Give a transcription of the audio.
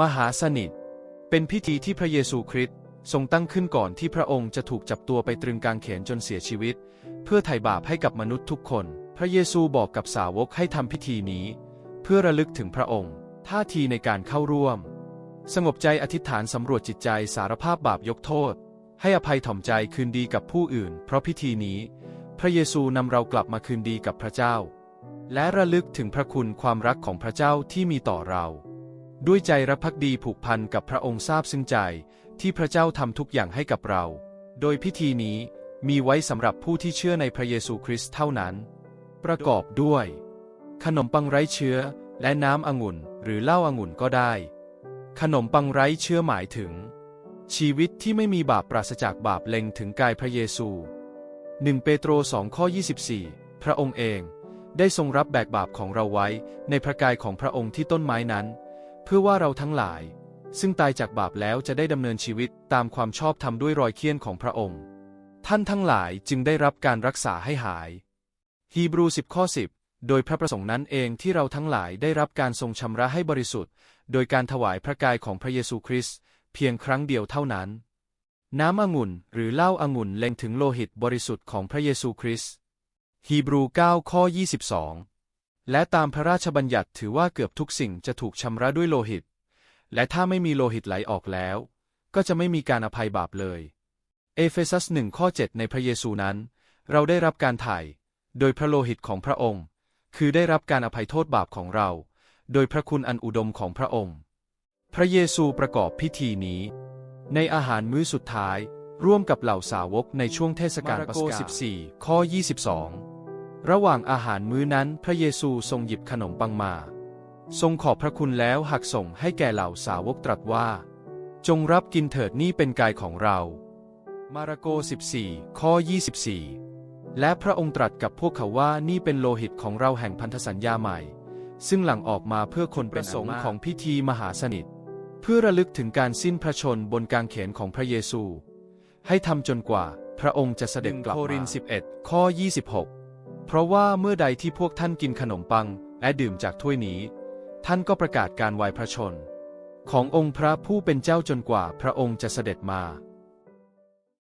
มหาสนิท เป็นพิธีที่พระเยซูคริสต์ทรงตั้งขึ้นก่อนที่พระองค์จะถูกจับตัวไปตรึงกางเขนจนเสียชีวิต เพื่อไถ่บาปให้กับมนุษย์ทุกคน พระเยซูบอกกับสาวกให้ทำพิธีนี้ เพื่อระลึกถึงพระองค์ ท่าทีในการเข้าร่วม สงบใจอธิษฐานสำรวจจิตใจสารภาพบาปยกโทษ ให้อภัยถ่อมใจคืนดีกับผู้อื่น เพราะพิธีนี้ พระเยซูนำเรากลับมาคืนดีกับพระเจ้า และระลึกถึงพระคุณความรักของพระเจ้าที่มีต่อเรา ด้วยใจรักภักดีผูกพันกับพระองค์ทราบซึ้งใจที่พระเจ้าทำทุกอย่างให้กับเรา โดยพิธีนี้มีไว้สำหรับผู้ที่เชื่อในพระเยซูคริสต์เท่านั้น ประกอบด้วย ขนมปังไร้เชื้อและน้ำองุ่นหรือเหล้าองุ่นก็ได้ ขนมปังไร้เชื้อหมายถึง ชีวิตที่ไม่มีบาปปราศจากบาปเล็งถึงกายพระเยซู 1 เปโตร2ข้อ24 พระองค์เองได้ทรงรับแบกบาปของเราไว้ในพระกายของพระองค์ที่ต้นไม้นั้น เพื่อว่าเราทั้งหลาย ซึ่งตายจากบาปแล้วจะได้ดำเนินชีวิตตามความชอบธรรมด้วยรอยเคี้ยนของพระองค์ ท่านทั้งหลายจึงได้รับการรักษาให้หาย ฮีบรู10ข้อ10โดยพระประสงค์นั้นเองที่เราทั้งหลายได้รับการทรงชำระให้บริสุทธิ์ โดยการถวายพระกายของพระเยซูคริสต์เพียงครั้งเดียวเท่านั้น น้ำองุ่นหรือเหล้าองุ่นเล็งถึงโลหิตบริสุทธิ์ของพระเยซูคริสต์ฮีบรู9ข้อ22 และตามพระราชบัญญัติถือว่าเกือบทุกสิ่งจะถูกชำระด้วยโลหิต และถ้าไม่มีโลหิตไหลออกแล้ว ก็จะไม่มีการอภัยบาปเลย เอเฟซัส1ข้อ 7 ในพระเยซูนั้น เราได้รับการไถ่โดยพระโลหิตของพระองค์ คือได้รับการอภัยโทษบาปของเรา โดยพระคุณอันอุดมของพระองค์ พระเยซูประกอบพิธีนี้ ในอาหารมื้อสุดท้าย ร่วมกับเหล่าสาวกในช่วงเทศกาลปัสกา14ข้อ 22 ระหว่างอาหารมื้อนั้นพระเยซูทรงหยิบขนมปังมา ทรงขอบพระคุณแล้วหักส่งให้แก่เหล่าสาวกตรัสว่า จงรับกินเถิดนี่เป็นกายของเรา มาระโก 14 ข้อ 24 และพระองค์ตรัสกับพวกเขาว่านี่เป็นโลหิตของเราแห่งพันธสัญญาใหม่ ซึ่งหลั่งออกมาเพื่อคนประสงค์ของพิธีมหาสนิท เพื่อระลึกถึงการสิ้นพระชนบนกางเขนของพระเยซู ให้ทำจนกว่า พระองค์จะเสด็จกลับมาโคริน 11 ข้อ 26 เพราะว่าเมื่อใดที่พวกท่านกินขนมปังและดื่มจากถ้วยนี้ ท่านก็ประกาศการวายพระชน ขององค์พระผู้เป็นเจ้าจนกว่าพระองค์จะเสด็จมา